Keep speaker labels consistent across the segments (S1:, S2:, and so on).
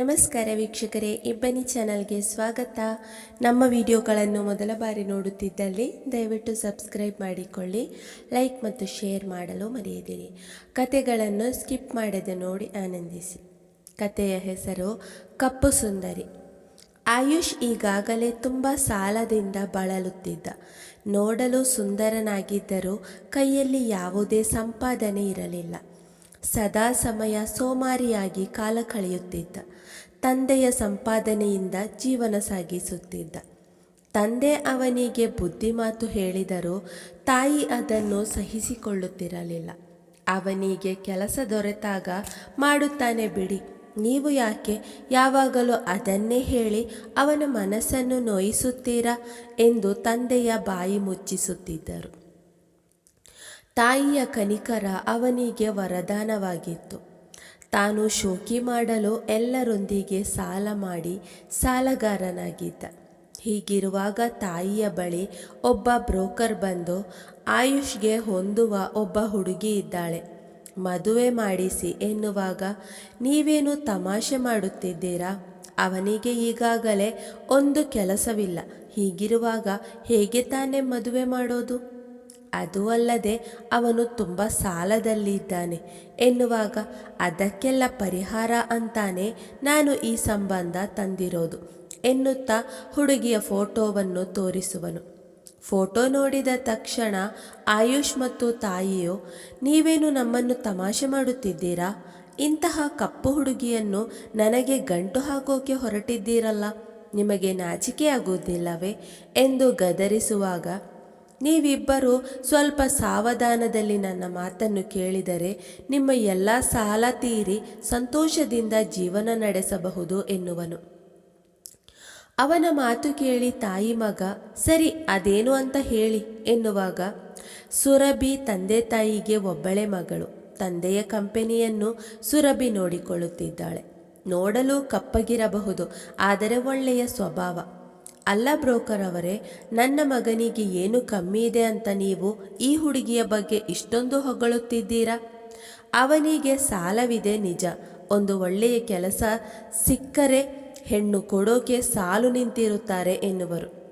S1: ನಮಸ್ಕಾರ ವೀಕ್ಷಕರೇ, ಇಬ್ಬನಿ ಚಾನಲ್ಗೆ ಸ್ವಾಗತ. ನಮ್ಮ ವಿಡಿಯೋಗಳನ್ನು ಮೊದಲ ಬಾರಿ ನೋಡುತ್ತಿದ್ದಲ್ಲಿ ದಯವಿಟ್ಟು ಸಬ್ಸ್ಕ್ರೈಬ್ ಮಾಡಿಕೊಳ್ಳಿ, ಲೈಕ್ ಮತ್ತು ಶೇರ್ ಮಾಡಲು ಮರೆಯದಿರಿ. ಕತೆಗಳನ್ನು ಸ್ಕಿಪ್ ಮಾಡದೆ ನೋಡಿ ಆನಂದಿಸಿ. ಕತೆಯ ಹೆಸರು ಕಪ್ಪು ಸುಂದರಿ. ಆಯುಷ್ ಈಗಾಗಲೇ ತುಂಬ ಸಾಲದಿಂದ ಬಳಲುತ್ತಿದ್ದ. ನೋಡಲು ಸುಂದರನಾಗಿದ್ದರೂ ಕೈಯಲ್ಲಿ ಯಾವುದೇ ಸಂಪಾದನೆ ಇರಲಿಲ್ಲ. ಸದಾ ಸಮಯ ಸೋಮಾರಿಯಾಗಿ ಕಾಲ ಕಳೆಯುತ್ತಿದ್ದ. ತಂದೆಯ ಸಂಪಾದನೆಯಿಂದ ಜೀವನ ಸಾಗಿಸುತ್ತಿದ್ದ. ತಂದೆ ಅವನಿಗೆ ಬುದ್ಧಿಮಾತು ಹೇಳಿದರೂ ತಾಯಿ ಅದನ್ನು ಸಹಿಸಿಕೊಳ್ಳುತ್ತಿರಲಿಲ್ಲ. ಅವನಿಗೆ ಕೆಲಸ ದೊರೆತಾಗ ಮಾಡುತ್ತಾನೆ ಬಿಡಿ. ನೀವು ಯಾಕೆ ಯಾವಾಗಲೂ ಅದನ್ನೇ ಹೇಳಿ ಅವನ ಮನಸ್ಸನ್ನು ನೋಯಿಸುತ್ತೀರಾ ಎಂದು ತಂದೆಯ ಬಾಯಿ ಮುಚ್ಚಿಸುತ್ತಿದ್ದರು. ತಾಯಿಯ ಕನಿಕರ ಅವನಿಗೆ ವರದಾನವಾಗಿತ್ತು. ತಾನು ಶೋಕಿ ಮಾಡಲು ಎಲ್ಲರೊಂದಿಗೆ ಸಾಲ ಮಾಡಿ ಸಾಲಗಾರನಾಗಿದ್ದ. ಹೀಗಿರುವಾಗ ತಾಯಿಯ ಬಳಿ ಒಬ್ಬ ಬ್ರೋಕರ್ ಬಂದು ಆಯುಷ್ಗೆ ಹೊಂದುವ ಒಬ್ಬ ಹುಡುಗಿ ಇದ್ದಾಳೆ. ಮದುವೆ ಮಾಡಿಸಿ ಎನ್ನುವಾಗ, ನೀವೇನು ತಮಾಷೆ ಮಾಡುತ್ತಿದ್ದೀರಾ? ಅವನಿಗೆ ಈಗಾಗಲೇ ಒಂದು ಕೆಲಸವಿಲ್ಲ. ಹೀಗಿರುವಾಗ ಹೇಗೆ ತಾನೇ ಮದುವೆ ಮಾಡೋದು? ಅದು ಅಲ್ಲದೆ ಅವನು ತುಂಬ ಸಾಲದಲ್ಲಿದ್ದಾನೆ. ಎನ್ನುವಾಗ, ಅದಕ್ಕೆಲ್ಲ ಪರಿಹಾರ ಅಂತಾನೆ ನಾನು ಈ ಸಂಬಂಧ ತಂದಿರೋದು ಎನ್ನುತ್ತಾ ಹುಡುಗಿಯ ಫೋಟೋವನ್ನು ತೋರಿಸುವನು. ಫೋಟೋ ನೋಡಿದ ತಕ್ಷಣ, ಆಯುಷ್ ಮತ್ತು ತಾಯಿಯು, ನೀವೇನು ನಮ್ಮನ್ನು ತಮಾಷೆ ಮಾಡುತ್ತಿದ್ದೀರಾ? ಇಂತಹ ಕಪ್ಪು ಹುಡುಗಿಯನ್ನು ನನಗೆ ಗಂಟು ಹಾಕೋಕೆ ಹೊರಟಿದ್ದೀರಲ್ಲ? ನಿಮಗೆ ನಾಚಿಕೆ ಆಗುವುದಿಲ್ಲವೇ ಎಂದು ಗದರಿಸುವಾಗ ನೀವಿಬ್ಬರು ಸ್ವಲ್ಪ ಸಾವಧಾನದಲ್ಲಿ ನನ್ನ ಮಾತನ್ನು ಕೇಳಿದರೆ ನಿಮ್ಮ ಎಲ್ಲ ಸಾಲ ತೀರಿ ಸಂತೋಷದಿಂದ ಜೀವನ ನಡೆಸಬಹುದು ಎನ್ನುವನು. ಅವನ ಮಾತು ಕೇಳಿ ತಾಯಿ ಮಗ, ಸರಿ, ಅದೇನು ಅಂತ ಹೇಳಿ, ಎನ್ನುವಾಗ ಸುರಭಿ ತಂದೆ ತಾಯಿಗೆ ಒಬ್ಬಳೆ ಮಗಳು. ತಂದೆಯ ಕಂಪನಿಯನ್ನು ಸುರಭಿ ನೋಡಿಕೊಳ್ಳುತ್ತಿದ್ದಾಳೆ. ನೋಡಲು ಕಪ್ಪಗಿರಬಹುದು, ಆದರೆ ಒಳ್ಳೆಯ ಸ್ವಭಾವ. ಅಲ್ಲ ಬ್ರೋಕರ್ ಅವರೇ ನನ್ನ ಮಗನಿಗೆ ಏನು ಕಮ್ಮಿ ಇದೆ ಅಂತ ನೀವು ಈ ಹುಡುಗಿಯ ಬಗ್ಗೆ ಇಷ್ಟೊಂದು ಹೊಗಳುತ್ತಿದ್ದೀರಾ? ಅವನಿಗೆ ಸಾಲವಿದೆ ನಿಜ. ಒಂದು ಒಳ್ಳೆಯ ಕೆಲಸ ಸಿಕ್ಕರೆ ಹೆಣ್ಣು ಕೊಡೋಕೆ ಸಾಲು ನಿಂತಿರುತ್ತಾರೆ ಎನ್ನುವರು.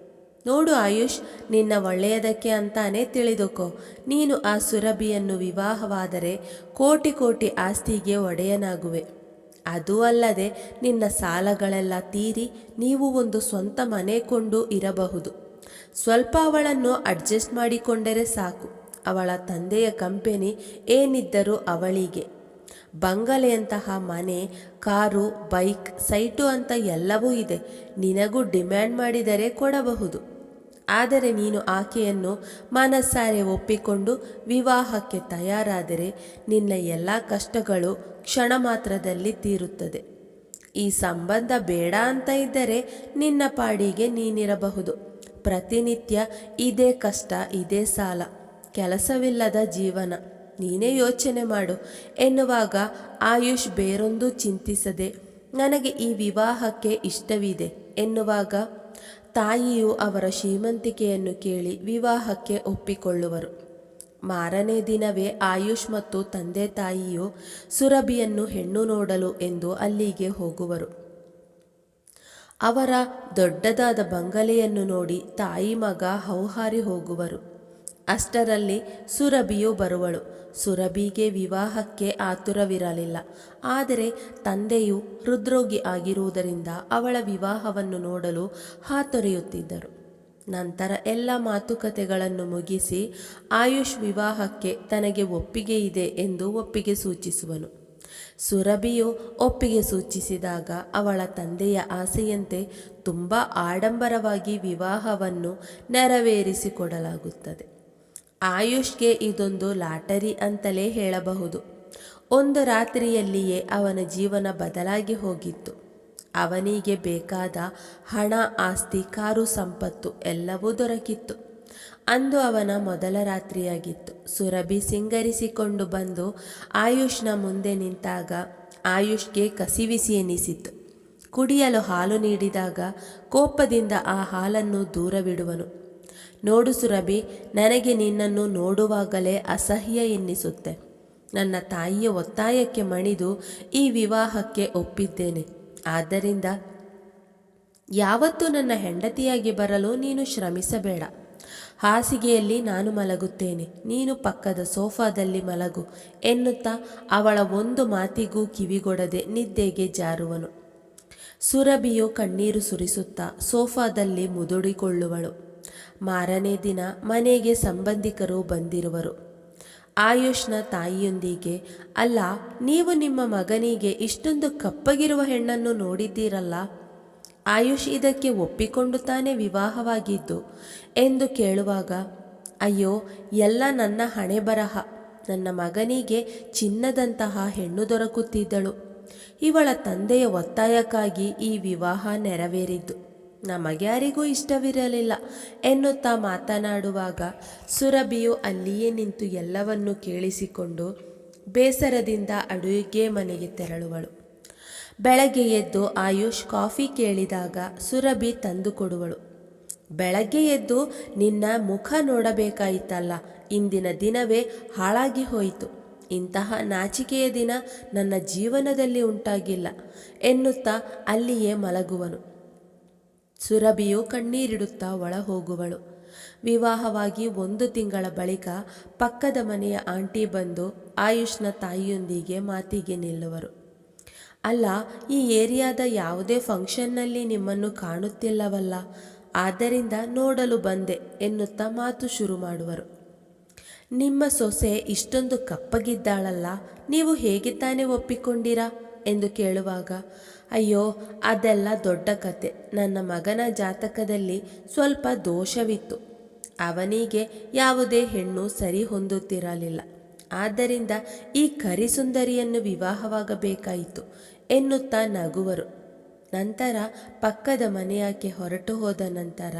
S1: ನೋಡು ಆಯುಷ್, ನಿನ್ನ ಒಳ್ಳೆಯದಕ್ಕೆ ಅಂತಾನೆ ತಿಳಿದುಕೋ. ನೀನು ಆ ಸುರಭಿಯನ್ನು ವಿವಾಹವಾದರೆ ಕೋಟಿ ಕೋಟಿ ಆಸ್ತಿಗೆ ಒಡೆಯನಾಗುವೆ. ಅದೂ ಅಲ್ಲದೆ ನಿನ್ನ ಸಾಲಗಳೆಲ್ಲ ತೀರಿ ನೀವು ಒಂದು ಸ್ವಂತ ಮನೆ ಕೊಂಡು ಇರಬಹುದು. ಸ್ವಲ್ಪ ಅವಳನ್ನು ಅಡ್ಜಸ್ಟ್ ಮಾಡಿಕೊಂಡರೆ ಸಾಕು. ಅವಳ ತಂದೆಯ ಕಂಪೆನಿ ಏನಿದ್ದರೂ ಅವಳಿಗೆ. ಬಂಗಲೆಯಂತಹ ಮನೆ, ಕಾರು, ಬೈಕ್, ಸೈಟು ಅಂತ ಎಲ್ಲವೂ ಇದೆ. ನಿನಗೂ ಡಿಮ್ಯಾಂಡ್ ಮಾಡಿದರೆ ಕೊಡಬಹುದು. ಆದರೆ ನೀನು ಆಕೆಯನ್ನು ಮನಸ್ಸಾರೆ ಒಪ್ಪಿಕೊಂಡು ವಿವಾಹಕ್ಕೆ ತಯಾರಾದರೆ ನಿನ್ನ ಎಲ್ಲ ಕಷ್ಟಗಳು ಕ್ಷಣ ಮಾತ್ರದಲ್ಲಿ ತೀರುತ್ತದೆ. ಈ ಸಂಬಂಧ ಬೇಡ ಅಂತ ಇದ್ದರೆ ನಿನ್ನ ಪಾಡಿಗೆ ನೀನಿರಬಹುದು. ಪ್ರತಿನಿತ್ಯ ಇದೇ ಕಷ್ಟ, ಇದೇ ಸಾಲ, ಕೆಲಸವಿಲ್ಲದ ಜೀವನ. ನೀನೇ ಯೋಚನೆ ಮಾಡು. ಎನ್ನುವಾಗ ಆಯುಷ್ ಬೇರೊಂದು ಚಿಂತಿಸದೆ, ನನಗೆ ಈ ವಿವಾಹಕ್ಕೆ ಇಷ್ಟವಿದೆ ಎನ್ನುವಾಗ ತಾಯಿಯು ಅವರ ಶ್ರೀಮಂತಿಕೆಯನ್ನು ಕೇಳಿ ವಿವಾಹಕ್ಕೆ ಒಪ್ಪಿಕೊಳ್ಳುವರು. ಮಾರನೇ ದಿನವೇ ಆಯುಷ್ ಮತ್ತು ತಂದೆ ತಾಯಿಯು ಸುರಭಿಯನ್ನು ಹೆಣ್ಣು ನೋಡಲು ಎಂದು ಅಲ್ಲಿಗೆ ಹೋಗುವರು. ಅವರ ದೊಡ್ಡದಾದ ಬಂಗಲೆಯನ್ನು ನೋಡಿ ತಾಯಿ ಮಗ ಹೌಹಾರಿ ಹೋಗುವರು. ಅಷ್ಟರಲ್ಲಿ ಸುರಭಿಯು ಬರುವಳು. ಸುರಭಿಗೆ ವಿವಾಹಕ್ಕೆ ಆತುರವಿರಲಿಲ್ಲ. ಆದರೆ ತಂದೆಯು ಹೃದ್ರೋಗಿ ಆಗಿರುವುದರಿಂದ ಅವಳ ವಿವಾಹವನ್ನು ನೋಡಲು ಹಾತೊರೆಯುತ್ತಿದ್ದರು. ನಂತರ ಎಲ್ಲ ಮಾತುಕತೆಗಳನ್ನು ಮುಗಿಸಿ ಆಯುಷ್ ವಿವಾಹಕ್ಕೆ ತನಗೆ ಒಪ್ಪಿಗೆ ಇದೆ ಎಂದು ಒಪ್ಪಿಗೆ ಸೂಚಿಸುವನು. ಸುರಭಿಯು ಒಪ್ಪಿಗೆ ಸೂಚಿಸಿದಾಗ ಅವಳ ತಂದೆಯ ಆಸೆಯಂತೆ ತುಂಬ ಆಡಂಬರವಾಗಿ ವಿವಾಹವನ್ನು ನೆರವೇರಿಸಿಕೊಡಲಾಗುತ್ತದೆ. ಆಯುಷ್ಗೆ ಇದೊಂದು ಲಾಟರಿ ಅಂತಲೇ ಹೇಳಬಹುದು. ಒಂದು ರಾತ್ರಿಯಲ್ಲಿಯೇ ಅವನ ಜೀವನ ಬದಲಾಗಿ ಹೋಗಿತ್ತು. ಅವನಿಗೆ ಬೇಕಾದ ಹಣ, ಆಸ್ತಿ, ಕಾರು, ಸಂಪತ್ತು ಎಲ್ಲವೂ ದೊರಕಿತ್ತು. ಅಂದು ಅವನ ಮೊದಲ ರಾತ್ರಿಯಾಗಿತ್ತು. ಸುರಭಿ ಸಿಂಗರಿಸಿಕೊಂಡು ಬಂದು ಆಯುಷ್ನ ಮುಂದೆ ನಿಂತಾಗ ಆಯುಷ್ಗೆ ಕಸಿವಿಸಿ ಎನಿಸಿತು ಕುಡಿಯಲು ಹಾಲು ನೀಡಿದಾಗ ಕೋಪದಿಂದ ಆ ಹಾಲನ್ನು ದೂರವಿಡುವನು. ನೋಡು ಸುರಭಿ, ನನಗೆ ನಿನ್ನನ್ನು ನೋಡುವಾಗಲೇ ಅಸಹ್ಯ ಎನ್ನಿಸುತ್ತೆ. ನನ್ನ ತಾಯಿಯ ಒತ್ತಾಯಕ್ಕೆ ಮಣಿದು ಈ ವಿವಾಹಕ್ಕೆ ಒಪ್ಪಿದ್ದೇನೆ. ಆದ್ದರಿಂದ ಯಾವತ್ತೂ ನನ್ನ ಹೆಂಡತಿಯಾಗಿ ಬರಲು ನೀನು ಶ್ರಮಿಸಬೇಡ. ಹಾಸಿಗೆಯಲ್ಲಿ ನಾನು ಮಲಗುತ್ತೇನೆ, ನೀನು ಪಕ್ಕದ ಸೋಫಾದಲ್ಲಿ ಮಲಗು ಎನ್ನುತ್ತಾ ಅವಳ ಒಂದು ಮಾತಿಗೂ ಕಿವಿಗೊಡದೆ ನಿದ್ದೆಗೆ ಜಾರುವನು. ಸುರಭಿಯು ಕಣ್ಣೀರು ಸುರಿಸುತ್ತಾ ಸೋಫಾದಲ್ಲಿ ಮುದುಡಿಕೊಳ್ಳುವಳು. ಮಾರನೇ ದಿನ ಮನೆಗೆ ಸಂಬಂಧಿಕರು ಬಂದಿರುವರು. ಆಯುಷ್ನ ತಾಯಿಯೊಂದಿಗೆ, ಅಲ್ಲ, ನೀವು ನಿಮ್ಮ ಮಗನಿಗೆ ಇಷ್ಟೊಂದು ಕಪ್ಪಗಿರುವ ಹೆಣ್ಣನ್ನು ನೋಡಿದ್ದೀರಲ್ಲ? ಆಯುಷ್ ಇದಕ್ಕೆ ಒಪ್ಪಿಕೊಂಡು ತಾನೇ ವಿವಾಹವಾಗಿದ್ದು? ಎಂದು ಕೇಳುವಾಗ, ಅಯ್ಯೋ, ಎಲ್ಲ ನನ್ನ ಹಣೆ ಬರಹ. ನನ್ನ ಮಗನಿಗೆ ಚಿನ್ನದಂತಹ ಹೆಣ್ಣು ದೊರಕುತ್ತಿದ್ದಳು. ಇವಳ ತಂದೆಯ ಒತ್ತಾಯಕ್ಕಾಗಿ ಈ ವಿವಾಹ ನೆರವೇರಿದ್ದು. ನಮಗ್ಯಾರಿಗೂ ಇಷ್ಟವಿರಲಿಲ್ಲ. ಎನ್ನುತ್ತಾ ಮಾತನಾಡುವಾಗ ಸುರಭಿಯು ಅಲ್ಲಿಯೇ ನಿಂತು ಎಲ್ಲವನ್ನೂ ಕೇಳಿಸಿಕೊಂಡು ಬೇಸರದಿಂದ ಅಡುಗೆ ಮನೆಗೆ ತೆರಳುವಳು. ಬೆಳಗ್ಗೆ ಎದ್ದು ಆಯುಷ್ ಕಾಫಿ ಕೇಳಿದಾಗ ಸುರಭಿ ತಂದುಕೊಡುವಳು ಬೆಳಗ್ಗೆ ಎದ್ದು ನಿನ್ನ ಮುಖ ನೋಡಬೇಕಾಯಿತಲ್ಲ, ಇಂದಿನ ದಿನವೇ ಹಾಳಾಗಿ ಹೋಯಿತು. ಇಂತಹ ನಾಚಿಕೆಯ ದಿನ ನನ್ನ ಜೀವನದಲ್ಲಿ ಉಂಟಾಗಿಲ್ಲ, ಎನ್ನುತ್ತಾ ಅಲ್ಲಿಯೇ ಮಲಗುವನು. ಸುರಭಿಯು ಕಣ್ಣೀರಿಡುತ್ತಾ ಒಳ ಹೋಗುವಳು ವಿವಾಹವಾಗಿ ಒಂದು ತಿಂಗಳ ಬಳಿಕ ಪಕ್ಕದ ಮನೆಯ ಆಂಟಿ ಬಂದು ಆಯುಷ್ನ ತಾಯಿಯೊಂದಿಗೆ ಮಾತಿಗೆ ನಿಲ್ಲುವರು. ಅಲ್ಲ, ಈ ಏರಿಯಾದ ಯಾವುದೇ ಫಂಕ್ಷನ್ನಲ್ಲಿ ನಿಮ್ಮನ್ನು ಕಾಣುತ್ತಿಲ್ಲವಲ್ಲ, ಆದ್ದರಿಂದ ನೋಡಲು ಬಂದೆ ಎನ್ನುತ್ತಾ ಮಾತು ಶುರು ಮಾಡುವರು. ನಿಮ್ಮ ಸೊಸೆ ಇಷ್ಟೊಂದು ಕಪ್ಪಗಿದ್ದಾಳಲ್ಲ, ನೀವು ಹೇಗೆ ತಾನೇ ಒಪ್ಪಿಕೊಂಡಿರಾ? ಎಂದು ಕೇಳುವಾಗ, ಅಯ್ಯೋ, ಅದೆಲ್ಲ ದೊಡ್ಡ ಕತೆ. ನನ್ನ ಮಗನ ಜಾತಕದಲ್ಲಿ ಸ್ವಲ್ಪ ದೋಷವಿತ್ತು. ಅವನಿಗೆ ಯಾವುದೇ ಹೆಣ್ಣು ಸರಿ ಹೊಂದುತ್ತಿರಲಿಲ್ಲ. ಆದ್ದರಿಂದ ಈ ಕರಿಸುಂದರಿಯನ್ನು ವಿವಾಹವಾಗಬೇಕಾಯಿತು, ಎನ್ನುತ್ತಾ ನಗುವರು. ನಂತರ ಪಕ್ಕದ ಮನೆಯಾಕೆ ಹೊರಟು ಹೋದ ನಂತರ,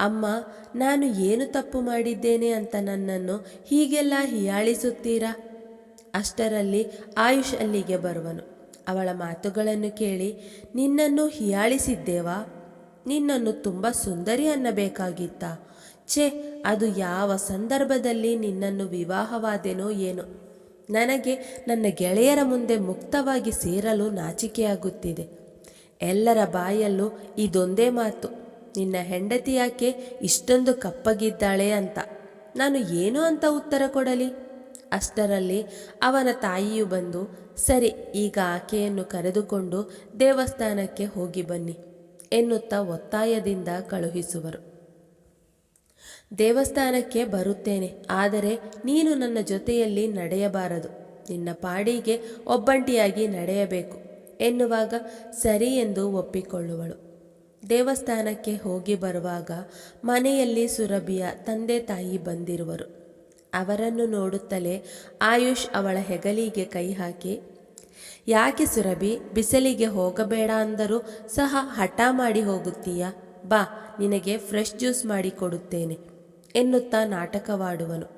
S1: ಅಮ್ಮ, ನಾನು ಏನು ತಪ್ಪು ಮಾಡಿದ್ದೇನೆ ಅಂತ ನನ್ನನ್ನು ಹೀಗೆಲ್ಲ ಹೀಯಾಳಿಸುತ್ತೀರಾ? ಅಷ್ಟರಲ್ಲಿ ಆಯುಷ್ ಅಲ್ಲಿಗೆ ಬರುವನು. ಅವಳ ಮಾತುಗಳನ್ನು ಕೇಳಿ, ನಿನ್ನನ್ನು ಹಿಯಾಳಿಸಿದ್ದೇವಾ? ನಿನ್ನನ್ನು ತುಂಬ ಸುಂದರಿ ಅನ್ನಬೇಕಾಗಿತ್ತ. ಛೇ, ಅದು ಯಾವ ಸಂದರ್ಭದಲ್ಲಿ ನಿನ್ನನ್ನು ವಿವಾಹವಾದೆನೋ ಏನೋ. ನನಗೆ ನನ್ನ ಗೆಳೆಯರ ಮುಂದೆ ಮುಕ್ತವಾಗಿ ಸೇರಲು ನಾಚಿಕೆಯಾಗುತ್ತಿದೆ. ಎಲ್ಲರ ಬಾಯಲ್ಲೂ ಇದೊಂದೇ ಮಾತು, ನಿನ್ನ ಹೆಂಡತಿ ಯಾಕೆ ಇಷ್ಟೊಂದು ಕಪ್ಪಗಿದ್ದಾಳೆ ಅಂತ. ನಾನು ಏನು ಅಂತ ಉತ್ತರ ಕೊಡಲಿ? ಅಷ್ಟರಲ್ಲಿ ಅವನ ತಾಯಿಯು ಬಂದು ಸರಿ, ಈಗ ಆಕೆಯನ್ನು ಕರೆದುಕೊಂಡು ದೇವಸ್ಥಾನಕ್ಕೆ ಹೋಗಿ ಬನ್ನಿ ಎನ್ನುತ್ತಾ ಒತ್ತಾಯದಿಂದ ಕಳುಹಿಸುವರು. ದೇವಸ್ಥಾನಕ್ಕೆ ಬರುತ್ತೇನೆ, ಆದರೆ ನೀನು ನನ್ನ ಜೊತೆಯಲ್ಲಿ ನಡೆಯಬಾರದು. ನಿನ್ನ ಪಾಡಿಗೆ ಒಬ್ಬಂಟಿಯಾಗಿ ನಡೆಯಬೇಕು ಎನ್ನುವಾಗ ಸರಿ ಎಂದು ಒಪ್ಪಿಕೊಳ್ಳುವಳು. ದೇವಸ್ಥಾನಕ್ಕೆ ಹೋಗಿ ಬರುವಾಗ ಮನೆಯಲ್ಲಿ ಸುರಭಿಯ ತಂದೆ ತಾಯಿ ಬಂದಿರುವರು. ಅವರನ್ನು ನೋಡುತ್ತಲೇ ಆಯುಷ್ ಅವಳ ಹೆಗಲಿಗೆ ಕೈ ಹಾಕಿ ಯಾಕೆ ಸುರಭಿ, ಬಿಸಿಲಿಗೆ ಹೋಗಬೇಡ ಅಂದರೂ ಸಹ ಹಠ ಮಾಡಿ ಹೋಗುತ್ತೀಯಾ? ಬಾ, ನಿನಗೆ ಫ್ರೆಶ್ ಜ್ಯೂಸ್ ಮಾಡಿ ಕೊಡುತ್ತೇನೆ, ಎನ್ನುತ್ತಾ ನಾಟಕವಾಡುವನು.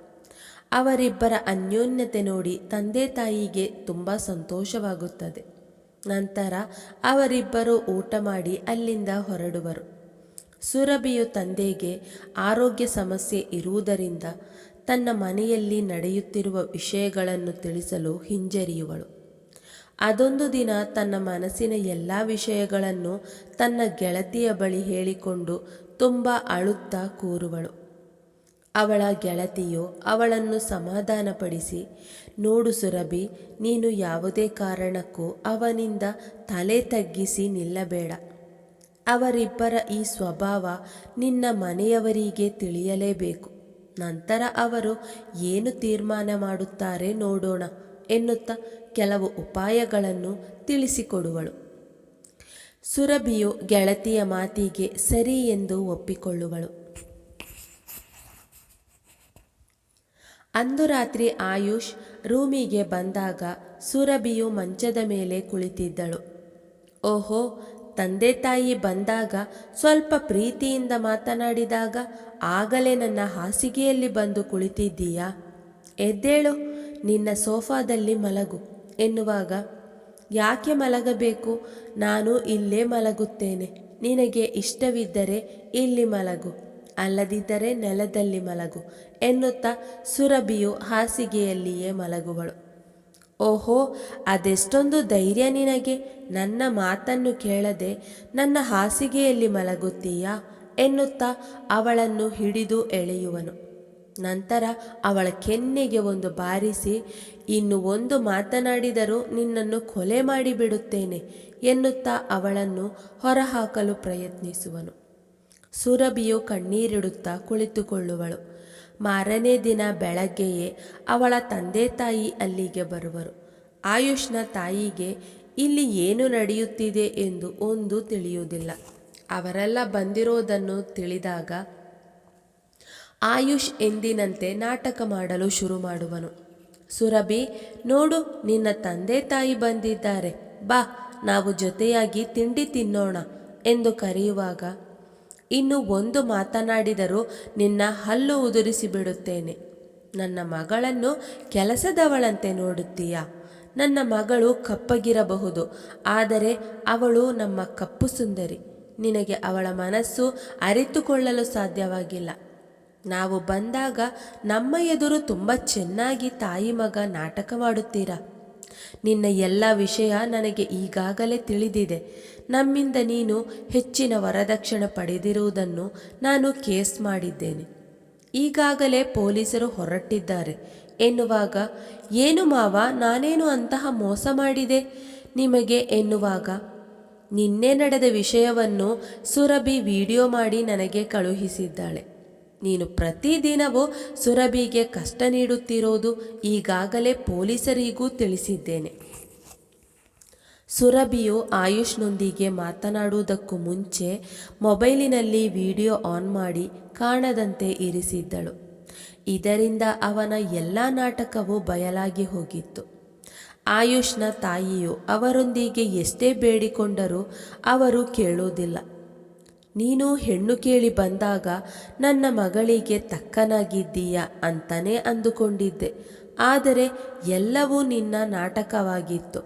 S1: ಅವರಿಬ್ಬರ ಅನ್ಯೋನ್ಯತೆ ನೋಡಿ ತಂದೆ ತಾಯಿಗೆ ತುಂಬ ಸಂತೋಷವಾಗುತ್ತದೆ. ನಂತರ ಅವರಿಬ್ಬರು ಊಟ ಮಾಡಿ ಅಲ್ಲಿಂದ ಹೊರಡುವರು. ಸುರಭಿಯು ತಂದೆಗೆ ಆರೋಗ್ಯ ಸಮಸ್ಯೆ ಇರುವುದರಿಂದ ತನ್ನ ಮನೆಯಲ್ಲಿ ನಡೆಯುತ್ತಿರುವ ವಿಷಯಗಳನ್ನು ತಿಳಿಸಲು ಹಿಂಜರಿಯುವಳು. ಅದೊಂದು ದಿನ ತನ್ನ ಮನಸ್ಸಿನ ಎಲ್ಲ ವಿಷಯಗಳನ್ನು ತನ್ನ ಗೆಳತಿಯ ಬಳಿ ಹೇಳಿಕೊಂಡು ತುಂಬ ಅಳುತ್ತಾ ಕೂರುವಳು. ಅವಳ ಗೆಳತಿಯು ಅವಳನ್ನು ಸಮಾಧಾನಪಡಿಸಿ, ನೋಡು ಸುರಭಿ, ನೀನು ಯಾವುದೇ ಕಾರಣಕ್ಕೂ ಅವನಿಂದ ತಲೆ ತಗ್ಗಿಸಿ ನಿಲ್ಲಬೇಡ. ಅವರಿಬ್ಬರ ಈ ಸ್ವಭಾವ ನಿನ್ನ ಮನೆಯವರಿಗೆ ತಿಳಿಯಲೇಬೇಕು. ನಂತರ ಅವರು, ಏನು ತೀರ್ಮಾನ ಮಾಡುತ್ತಾರೆ ನೋಡೋಣ ಎನ್ನುತ್ತಾ ಕೆಲವು ಉಪಾಯಗಳನ್ನು ತಿಳಿಸಿಕೊಡುವಳು. ಸುರಭಿಯು ಗೆಳತಿಯ ಮಾತಿಗೆ ಸರಿ ಎಂದು ಒಪ್ಪಿಕೊಳ್ಳುವಳು. ಅಂದು ರಾತ್ರಿ ಆಯುಷ್ ರೂಮಿಗೆ ಬಂದಾಗ ಸುರಭಿಯು ಮಂಚದ ಮೇಲೆ ಕುಳಿತಿದ್ದಳು. ಓಹೋ ತಂದೆ ತಾಯಿ ಬಂದಾಗ ಸ್ವಲ್ಪ ಪ್ರೀತಿಯಿಂದ ಮಾತನಾಡಿದಾಗ, ಆಗಲೇ ನನ್ನ ಹಾಸಿಗೆಯಲ್ಲಿ ಬಂದು ಕುಳಿತಿದ್ದೀಯಾ? ಎದ್ದೇಳು, ನಿನ್ನ ಸೋಫಾದಲ್ಲಿ ಮಲಗು, ಎನ್ನುವಾಗ, ಯಾಕೆ ಮಲಗಬೇಕು? ನಾನು ಇಲ್ಲೇ ಮಲಗುತ್ತೇನೆ. ನಿನಗೆ ಇಷ್ಟವಿದ್ದರೆ ಇಲ್ಲಿ ಮಲಗು, ಅಲ್ಲದಿದ್ದರೆ ನೆಲದಲ್ಲಿ ಮಲಗು, ಎನ್ನುತ್ತಾ ಸುರಭಿಯು ಹಾಸಿಗೆಯಲ್ಲಿಯೇ ಮಲಗುವಳು. ಓಹೋ, ಅದೆಷ್ಟೊಂದು ಧೈರ್ಯ ನಿನಗೆ? ನನ್ನ ಮಾತನ್ನು ಕೇಳದೆ ನನ್ನ ಹಾಸಿಗೆಯಲ್ಲಿ ಮಲಗುತ್ತೀಯಾ? ಎನ್ನುತ್ತಾ ಅವಳನ್ನು ಹಿಡಿದು ಎಳೆಯುವನು. ನಂತರ ಅವಳ ಕೆನ್ನೆಗೆ ಒಂದು ಬಾರಿಸಿ, ಇನ್ನು ಒಂದು ಮಾತನಾಡಿದರೂ ನಿನ್ನನ್ನು ಕೊಲೆ ಮಾಡಿಬಿಡುತ್ತೇನೆ ಎನ್ನುತ್ತಾ ಅವಳನ್ನು ಹೊರಹಾಕಲು ಪ್ರಯತ್ನಿಸುವನು. ಸುರಭಿಯು ಕಣ್ಣೀರಿಡುತ್ತಾ ಕುಳಿತುಕೊಳ್ಳುವಳು. ಮಾರನೇ ದಿನ ಬೆಳಗ್ಗೆಯೇ ಅವಳ ತಂದೆ ತಾಯಿ ಅಲ್ಲಿಗೆ ಬರುವರು. ಆಯುಷ್ನ ತಾಯಿಗೆ ಇಲ್ಲಿ ಏನು ನಡೆಯುತ್ತಿದೆ ಎಂದು ಒಂದು ತಿಳಿಯುವುದಿಲ್ಲ. ಅವರೆಲ್ಲ ಬಂದಿರೋದನ್ನು ತಿಳಿದಾಗ ಆಯುಷ್ ಎಂದಿನಂತೆ ನಾಟಕ ಮಾಡಲು ಶುರು ಮಾಡುವನು. ಸುರಭಿ, ನೋಡು, ನಿನ್ನ ತಂದೆ ತಾಯಿ ಬಂದಿದ್ದಾರೆ. ಬಾ, ನಾವು ಜೊತೆಯಾಗಿ ತಿಂಡಿ ತಿನ್ನೋಣ ಎಂದು ಕರೆಯುವಾಗ ಇನ್ನು ಒಂದು ಮಾತನಾಡಿದರೂ ನಿನ್ನ ಹಲ್ಲು ಉದುರಿಸಿ ಬಿಡುತ್ತೇನೆ ನನ್ನ ಮಗಳನ್ನು ಕೆಲಸದವಳಂತೆ ನೋಡುತ್ತೀಯಾ? ನನ್ನ ಮಗಳು ಕಪ್ಪಗಿರಬಹುದು, ಆದರೆ ಅವಳು ನಮ್ಮ ಕಪ್ಪು ಸುಂದರಿ. ನಿನಗೆ ಅವಳ ಮನಸ್ಸು ಅರಿತುಕೊಳ್ಳಲು ಸಾಧ್ಯವಾಗಿಲ್ಲ. ನಾವು ಬಂದಾಗ ನಮ್ಮ ಎದುರು ತುಂಬ ಚೆನ್ನಾಗಿ ತಾಯಿ ಮಗ ನಾಟಕ ಮಾಡುತ್ತೀರಾ? ನಿನ್ನ ಎಲ್ಲ ವಿಷಯ ನನಗೆ ಈಗಾಗಲೇ ತಿಳಿದಿದೆ. ನಮ್ಮಿಂದ ನೀನು ಹೆಚ್ಚಿನ ವರದಕ್ಷಿಣೆ ಪಡೆದಿರುವುದನ್ನು ನಾನು ಕೇಸ್ ಮಾಡಿದ್ದೇನೆ. ಈಗಾಗಲೇ ಪೊಲೀಸರು ಹೊರಟಿದ್ದಾರೆ. ಎನ್ನುವಾಗ, ಏನು ಮಾವ, ನಾನೇನು ಅಂತಹ ಮೋಸ ಮಾಡಿದೆ? ನಿಮಗೆ ಎನ್ನುವಾಗ, ನಿನ್ನೆ ನಡೆದ ವಿಷಯವನ್ನು ಸುರಭಿ ವಿಡಿಯೋ ಮಾಡಿ ನನಗೆ ಕಳುಹಿಸಿದ್ದಾಳೆ. ನೀನು ಪ್ರತಿದಿನವೂ ಸುರಭಿಗೆ ಕಷ್ಟ ನೀಡುತ್ತಿರೋದು ಈಗಾಗಲೇ ಪೊಲೀಸರಿಗೂ ತಿಳಿಸಿದ್ದೇನೆ. ಸುರಭಿಯು ಆಯುಷ್ನೊಂದಿಗೆ ಮಾತನಾಡುವುದಕ್ಕೂ ಮುಂಚೆ ಮೊಬೈಲಿನಲ್ಲಿ ವಿಡಿಯೋ ಆನ್ ಮಾಡಿ ಕಾಣದಂತೆ ಇರಿಸಿದ್ದಳು. ಇದರಿಂದ ಅವನ ಎಲ್ಲ ನಾಟಕವೂ ಬಯಲಾಗಿ ಹೋಗಿತ್ತು. ಆಯುಷ್ನ ತಾಯಿಯು ಅವರೊಂದಿಗೆ ಎಷ್ಟೇ ಬೇಡಿಕೊಂಡರೂ ಅವರು ಕೇಳುವುದಿಲ್ಲ. ನೀನು ಹೆಣ್ಣು ಕೇಳಿ ಬಂದಾಗ ನನ್ನ ಮಗಳಿಗೆ ತಕ್ಕನಾಗಿದ್ದೀಯ ಅಂತನೇ ಅಂದುಕೊಂಡಿದ್ದೆ. ಆದರೆ ಎಲ್ಲವೂ ನಿನ್ನ ನಾಟಕವಾಗಿತ್ತು.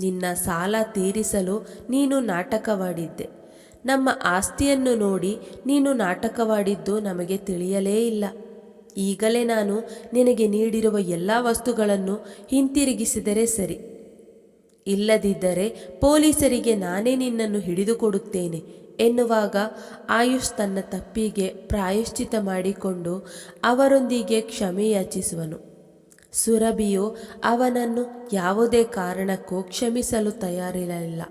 S1: ನಿನ್ನ ಸಾಲ ತೀರಿಸಲು ನೀನು ನಾಟಕವಾಡಿದ್ದೆ. ನಮ್ಮ ಆಸ್ತಿಯನ್ನು ನೋಡಿ ನೀನು ನಾಟಕವಾಡಿದ್ದು ನಮಗೆ ತಿಳಿಯಲೇ ಇಲ್ಲ. ಈಗಲೇ ನಾನು ನಿನಗೆ ನೀಡಿರುವ ಎಲ್ಲ ವಸ್ತುಗಳನ್ನು ಹಿಂತಿರುಗಿಸಿದರೆ ಸರಿ. ಇಲ್ಲದಿದ್ದರೆ ಪೊಲೀಸರಿಗೆ ನಾನೇ ನಿನ್ನನ್ನು ಹಿಡಿದುಕೊಡುತ್ತೇನೆ. ಎನ್ನುವಾಗ ಆಯುಷ್ ತನ್ನ ತಪ್ಪಿಗೆ ಪ್ರಾಯಶ್ಚಿತ ಮಾಡಿಕೊಂಡು ಅವರೊಂದಿಗೆ ಕ್ಷಮೆ ಯಾಚಿಸುವನು. ಸುರಭಿಯು ಅವನನ್ನು ಯಾವುದೇ ಕಾರಣಕ್ಕೂ ಕ್ಷಮಿಸಲು ತಯಾರಿರಲಿಲ್ಲ.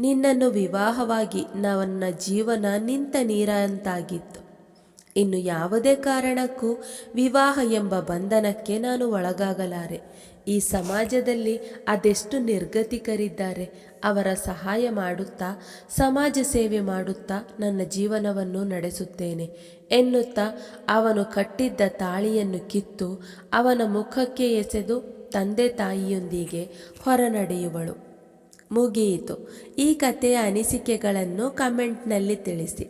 S1: ನಿನ್ನನ್ನು ವಿವಾಹವಾಗಿ ನನ್ನ ಜೀವನ ನಿಂತ ನೀರಂತಾಗಿತ್ತು. ಇನ್ನು ಯಾವುದೇ ಕಾರಣಕ್ಕೂ ವಿವಾಹ ಎಂಬ ಬಂಧನಕ್ಕೆ ನಾನು ಒಳಗಾಗಲಾರೆ. ಈ ಸಮಾಜದಲ್ಲಿ ಅದೆಷ್ಟು ನಿರ್ಗತಿಕರಿದ್ದಾರೆ ಅವರ ಸಹಾಯ ಮಾಡುತ್ತಾ, ಸಮಾಜ ಸೇವೆ ಮಾಡುತ್ತಾ ನನ್ನ ಜೀವನವನ್ನು ನಡೆಸುತ್ತೇನೆ ಎನ್ನುತ್ತಾ ಅವನು ಕಟ್ಟಿದ್ದ ತಾಳಿಯನ್ನು ಕಿತ್ತು ಅವನ ಮುಖಕ್ಕೆ ಎಸೆದು ತಂದೆ ತಾಯಿಯೊಂದಿಗೆ ಹೊರನಡೆಯುವಳು. ಮುಗಿಯಿತು ಈ ಕಥೆಯ ಅನಿಸಿಕೆಗಳನ್ನು ಕಮೆಂಟ್ನಲ್ಲಿ ತಿಳಿಸಿ.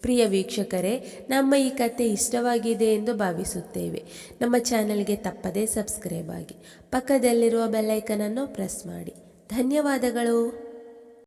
S1: ಪ್ರಿಯ ವೀಕ್ಷಕರೇ, ನಮ್ಮ ಈ ಕತೆ ಇಷ್ಟವಾಗಿದೆ ಎಂದು ಭಾವಿಸುತ್ತೇವೆ. ನಮ್ಮ ಚಾನಲ್ಗೆ ತಪ್ಪದೇ ಸಬ್ಸ್ಕ್ರೈಬ್ ಆಗಿ. ಪಕ್ಕದಲ್ಲಿರುವ ಬೆಲ್ಲೈಕನನ್ನು ಪ್ರೆಸ್ ಮಾಡಿ. ಧನ್ಯವಾದಗಳು.